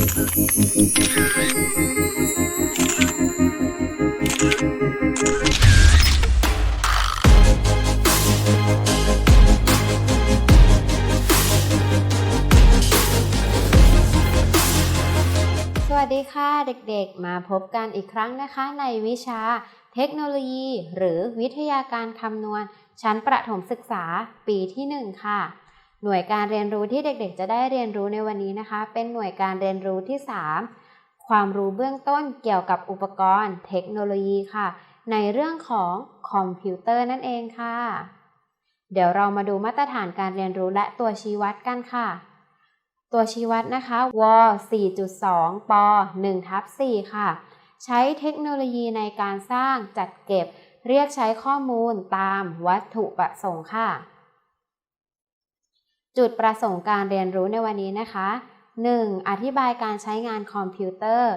สวัสดีค่ะเด็กๆ มาพบกันอีกครั้งนะคะ ในวิชาเทคโนโลยี หรือวิทยาการคำนวณ ชั้นประถมศึกษาปีที่ 1 ค่ะ หน่วยการเรียนรู้ที่เด็กๆ จะได้เรียนรู้ในวันนี้นะคะ เป็นหน่วยการเรียนรู้ที่ 3 ความรู้เบื้องต้นเกี่ยวกับอุปกรณ์ เทคโนโลยีค่ะ ในเรื่องของคอมพิวเตอร์นั่นเองค่ะ เดี๋ยวเรามาดูมาตรฐานการเรียนรู้และตัวชี้วัดกันค่ะ ตัวชี้วัดนะคะว4.2ป1ทับ4ค่ะ ใช้เทคโนโลยีในการสร้างจัดเก็บ เรียกใช้ข้อมูลตามวัตถุประสงค์ค่ะ จุดประสงค์การเรียนรู้ในวันนี้นะคะ 1. อธิบายการใช้งานคอมพิวเตอร์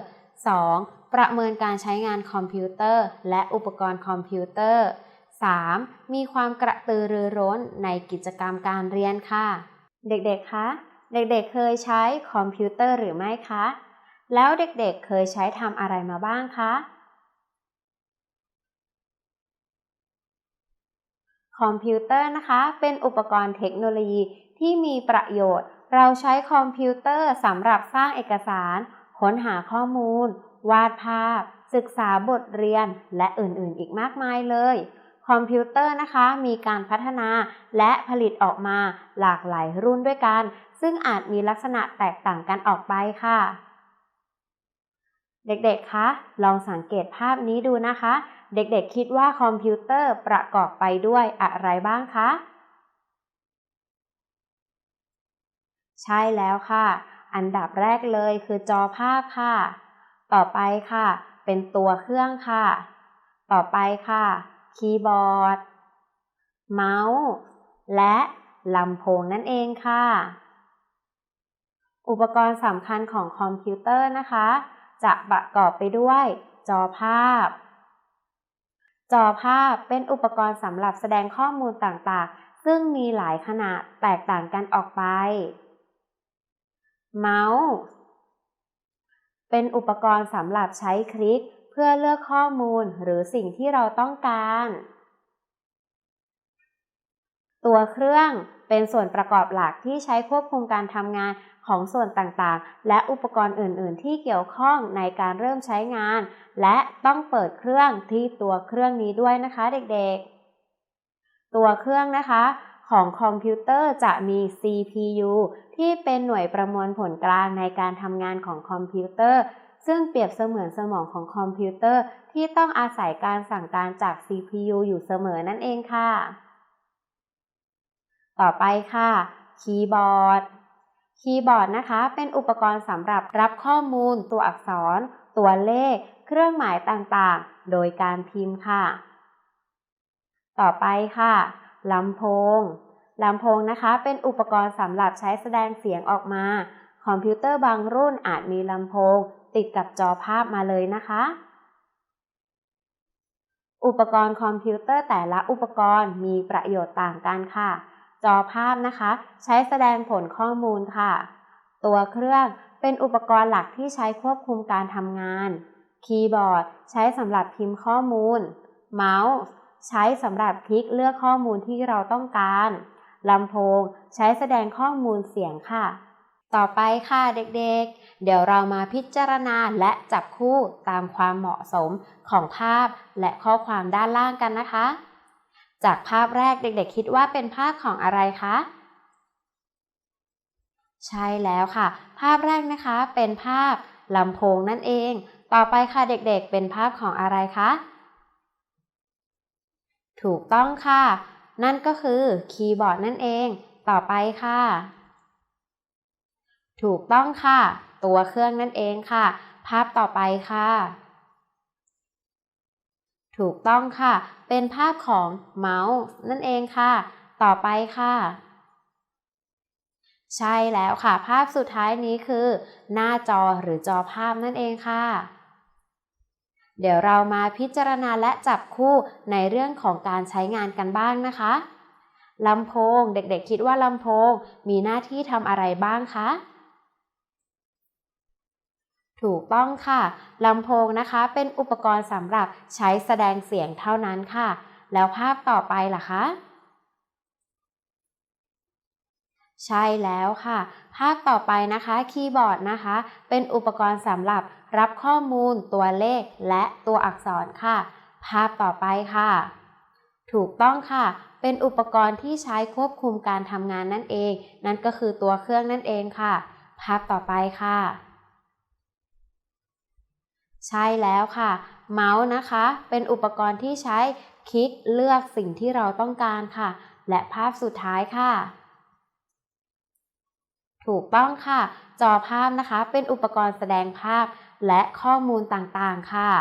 2. ประเมินการใช้งานคอมพิวเตอร์ และอุปกรณ์คอมพิวเตอร์ 3. มีความกระตือรือร้นในกิจกรรมการเรียนค่ะ เด็กๆ คะ เด็กๆ เคยใช้คอมพิวเตอร์หรือไม่คะ แล้วเด็กๆ เคยใช้ทำอะไรมาบ้างคะ คอมพิวเตอร์นะคะ เป็นอุปกรณ์เทคโนโลยี ที่มีประโยชน์ เราใช้คอมพิวเตอร์สำหรับสร้างเอกสาร ค้นหาข้อมูล วาดภาพ ศึกษาบทเรียน และอื่นๆ อีกมากมายเลย คอมพิวเตอร์นะคะมีการพัฒนาและผลิตออกมาหลากหลายรุ่นด้วยกัน ซึ่งอาจมีลักษณะแตกต่างกันออกไปค่ะ เด็กๆ คะ ลองสังเกตภาพนี้ดูนะคะ เด็กๆ คิดว่าคอมพิวเตอร์ประกอบไปด้วยอะไรบ้างคะ ใช่แล้วค่ะ อันดับแรกเลยคือจอภาพค่ะ ต่อไปค่ะ เป็นตัวเครื่องค่ะ ต่อไปค่ะ คีย์บอร์ด เมาส์ และลำโพงนั่นเองค่ะ อุปกรณ์สำคัญของคอมพิวเตอร์นะคะ จะประกอบไปด้วยจอภาพ จอภาพเป็นอุปกรณ์สำหรับแสดงข้อมูลต่างๆ ซึ่งมีหลายขนาดแตกต่างกันออกไป เมาส์ เป็นอุปกรณ์สำหรับใช้คลิกเพื่อเลือกข้อมูลหรือสิ่งที่เราต้องการ ตัวเครื่องเป็นส่วนประกอบหลักที่ใช้ควบคุมการทำงานของส่วนต่างๆ และอุปกรณ์อื่น ๆ ที่เกี่ยวข้องในการเริ่มใช้งาน และต้องเปิดเครื่องที่ตัวเครื่องนี้ด้วยนะคะเด็กๆ ตัวเครื่องนะคะ ของคอมพิวเตอร์จะมี CPU ที่เป็นหน่วยประมวลผลกลางในการทำงานของคอมพิวเตอร์ ซึ่งเปรียบเสมือนสมองของคอมพิวเตอร์ ที่ต้องอาศัยการสั่งการจาก CPU อยู่เสมอนั่นเองค่ะ ต่อไปค่ะ คีย์บอร์ด คีย์บอร์ดนะคะ เป็นอุปกรณ์สำหรับรับข้อมูล ตัวอักษร ตัวเลข เครื่องหมายต่างๆ โดยการพิมพ์ค่ะ ต่อไปค่ะ ลำโพงลำโพงนะคะ เป็นอุปกรณ์สำหรับใช้แสดงเสียงออกมา คอมพิวเตอร์บางรุ่นอาจมีลำโพง ติดกับจอภาพมาเลยนะคะ อุปกรณ์คอมพิวเตอร์แต่ละอุปกรณ์มีประโยชน์ต่างกันค่ะ จอภาพนะคะ ใช้แสดงผลข้อมูลค่ะ ตัวเครื่องเป็นอุปกรณ์หลักที่ใช้ควบคุมการทำงาน คีย์บอร์ด ใช้สำหรับพิมพ์ข้อมูล เมาส์ ใช้สำหรับคลิกเลือกข้อมูลที่เราต้องการลำโพงใช้แสดงข้อมูลเสียงค่ะ ต่อไปค่ะเด็กๆ เดี๋ยวเรามาพิจารณาและจับคู่ตามความเหมาะสมของภาพและข้อความด้านล่างกันนะคะ จากภาพแรกเด็กๆ คิดว่าเป็นภาพของอะไรคะ ใช่แล้วค่ะ ภาพแรกนะคะเป็นภาพลำโพงนั่นเอง ต่อไปค่ะเด็กๆ เป็นภาพของอะไรคะ ถูกต้องค่ะ นั่นก็คือคีย์บอร์ดนั่นเอง ต่อไปค่ะ ถูกต้องค่ะ ตัวเครื่องนั่นเองค่ะ ภาพต่อไปค่ะ ถูกต้องค่ะ เป็นภาพของเมาส์นั่นเองค่ะ ต่อไปค่ะ ใช่แล้วค่ะ ภาพสุดท้ายนี้คือ หน้าจอหรือจอภาพนั่นเองค่ะ เดี๋ยวเรามาพิจารณาและจับคู่ในเรื่องของการใช้งานกันบ้างนะคะลำโพง เด็กๆ คิดว่าลำโพงมีหน้าที่ทำอะไรบ้างคะ ถูกต้องค่ะลำโพงนะคะเป็นอุปกรณ์สำหรับใช้แสดงเสียงเท่านั้นค่ะ แล้วภาพต่อไปล่ะคะ ใช่แล้วค่ะ ภาพต่อไปนะคะคีย์บอร์ดนะคะ เป็นอุปกรณ์สำหรับรับข้อมูลตัวเลขและตัวอักษรค่ะ ภาพต่อไปค่ะ ถูกต้องค่ะ เป็นอุปกรณ์ที่ใช้ควบคุมการทำงานนั่นเอง นั่นก็คือตัวเครื่องนั่นเองค่ะ ภาพต่อไปค่ะ ใช่แล้วค่ะ เมาส์นะคะ เป็นอุปกรณ์ที่ใช้คลิกเลือกสิ่งที่เราต้องการค่ะ และภาพสุดท้ายค่ะ ถูกต้องค่ะ จอภาพนะคะ เป็นอุปกรณ์แสดงภาพและข้อมูลต่างๆค่ะ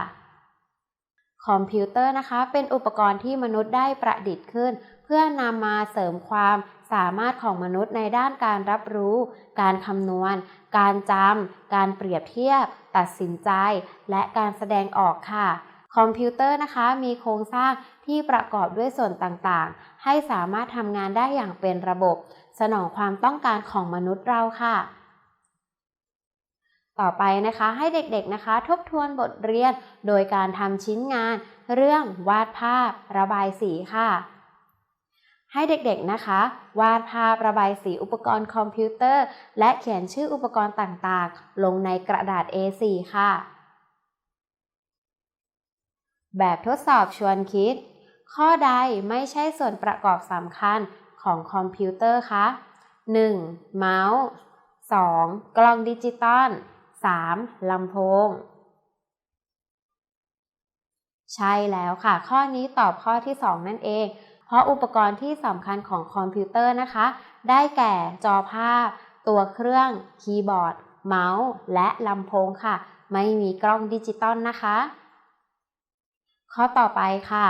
คอมพิวเตอร์นะคะ เป็นอุปกรณ์ที่มนุษย์ได้ประดิษฐ์ขึ้น เพื่อนำมาเสริมความสามารถของมนุษย์ในด้านการรับรู้ การคำนวณ การจำ การเปรียบเทียบ ตัดสินใจ และการแสดงออกค่ะ คอมพิวเตอร์นะคะมีโครงสร้างที่ประกอบด้วยส่วนต่างๆ ให้สามารถทำงานได้อย่างเป็นระบบ สนองความต้องการของมนุษย์เราค่ะ ต่อไปนะคะให้เด็กๆนะคะ ทบทวนบทเรียนโดยการทำชิ้นงาน เรื่องวาดภาพ ระบายสีค่ะ ให้เด็กๆนะคะ วาดภาพระบายสีอุปกรณ์คอมพิวเตอร์ และเขียนชื่ออุปกรณ์ต่างๆ ลงในกระดาษ A4 ค่ะ แบบทดสอบชวนคิดข้อใดไม่ใช่ส่วนประกอบสำคัญ ของคอมพิวเตอร์คะ 1. เมาส์ 2. กล้องดิจิตอล 3. ลำโพง ใช่แล้วค่ะ ข้อนี้ตอบข้อที่ 2 นั่นเอง เพราะอุปกรณ์ที่สำคัญของคอมพิวเตอร์นะคะ ได้แก่จอภาพ ตัวเครื่อง คีย์บอร์ด เมาส์ และลำโพงค่ะ ไม่มีกล้องดิจิตอลนะคะ ข้อต่อไปค่ะ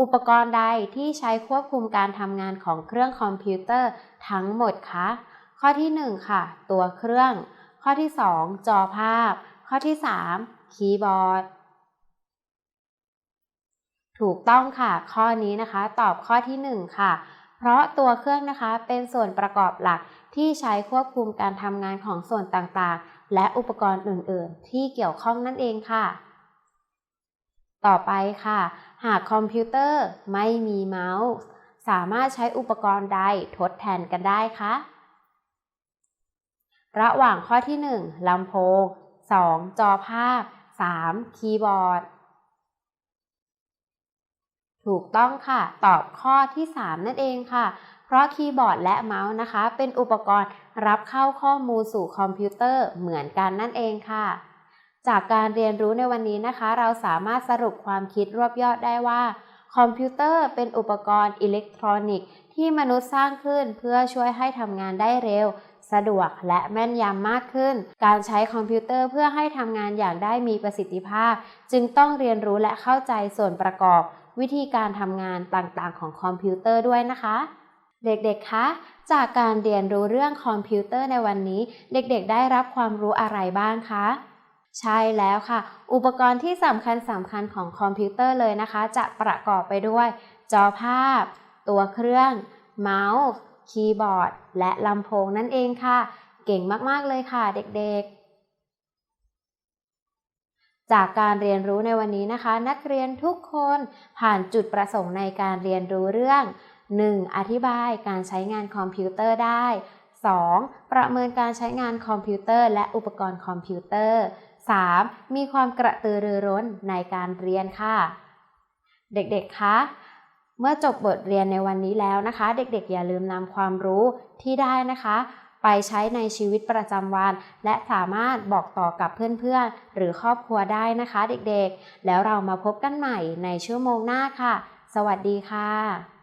อุปกรณ์ใดที่ใช้ควบคุมการทำงานของเครื่องคอมพิวเตอร์ทั้งหมดคะ ข้อที่ 1 ค่ะ ตัวเครื่อง ข้อที่ 2 จอภาพ ข้อที่ 3 คีย์บอร์ด ถูกต้องค่ะ ข้อนี้นะคะ ตอบข้อที่ 1 ค่ะ เพราะตัวเครื่องนะคะเป็นส่วนประกอบหลักที่ใช้ควบคุมการทำงานของส่วนต่างๆ และอุปกรณ์อื่น ๆ ที่เกี่ยวข้องนั่นเองค่ะ ต่อไปค่ะ หากคอมพิวเตอร์ไม่มีเมาส์ สามารถใช้อุปกรณ์ใดทดแทนกันได้คะระหว่างข้อที่ 1ลำโพง 2. จอภาพ 3. คีย์บอร์ด ถูกต้องค่ะ ตอบข้อที่ 3 นั่นเองค่ะ เพราะคีย์บอร์ดและเมาส์นะคะ เป็นอุปกรณ์รับเข้าข้อมูลสู่คอมพิวเตอร์เหมือนกันนั่นเองค่ะ จากการเรียนรู้ในวันนี้นะคะ เราสามารถสรุปความคิดรวบยอดได้ว่า คอมพิวเตอร์เป็นอุปกรณ์อิเล็กทรอนิกส์ที่มนุษย์สร้างขึ้นเพื่อช่วยให้ทำงานได้เร็ว สะดวกและแม่นยำมากขึ้น การใช้คอมพิวเตอร์เพื่อให้ทำงานอย่างได้มีประสิทธิภาพ จึงต้องเรียนรู้และเข้าใจส่วนประกอบ วิธีการทำงานต่างๆ ของคอมพิวเตอร์ด้วยนะคะ เด็กๆ คะ จากการเรียนรู้เรื่องคอมพิวเตอร์ในวันนี้ เด็กๆ ได้รับความรู้อะไรบ้างคะ ใช่แล้วค่ะ อุปกรณ์ที่สำคัญสำคัญของคอมพิวเตอร์เลยนะคะ จะประกอบไปด้วย จอภาพ ตัวเครื่อง เมาส์ คีย์บอร์ด และลำโพงนั่นเองค่ะ เก่งมาก ๆ เลยค่ะเด็กๆ จากการเรียนรู้ในวันนี้นะคะ นักเรียนทุกคนผ่านจุดประสงค์ในการเรียนรู้เรื่อง 1. อธิบายการใช้งานคอมพิวเตอร์ได้ 2. ประเมินการใช้งานคอมพิวเตอร์และอุปกรณ์คอมพิวเตอร์ 3. มีความกระตือรือร้นในการเรียนค่ะ เด็กๆ คะ เมื่อจบบทเรียนในวันนี้แล้วนะคะ เด็กๆ อย่าลืมนำความรู้ที่ได้นะคะ ไปใช้ในชีวิตประจำวัน และสามารถบอกต่อกับเพื่อนๆ หรือครอบครัวได้นะคะ เด็กๆ แล้วเรามาพบกันใหม่ในชั่วโมงหน้าค่ะ สวัสดีค่ะ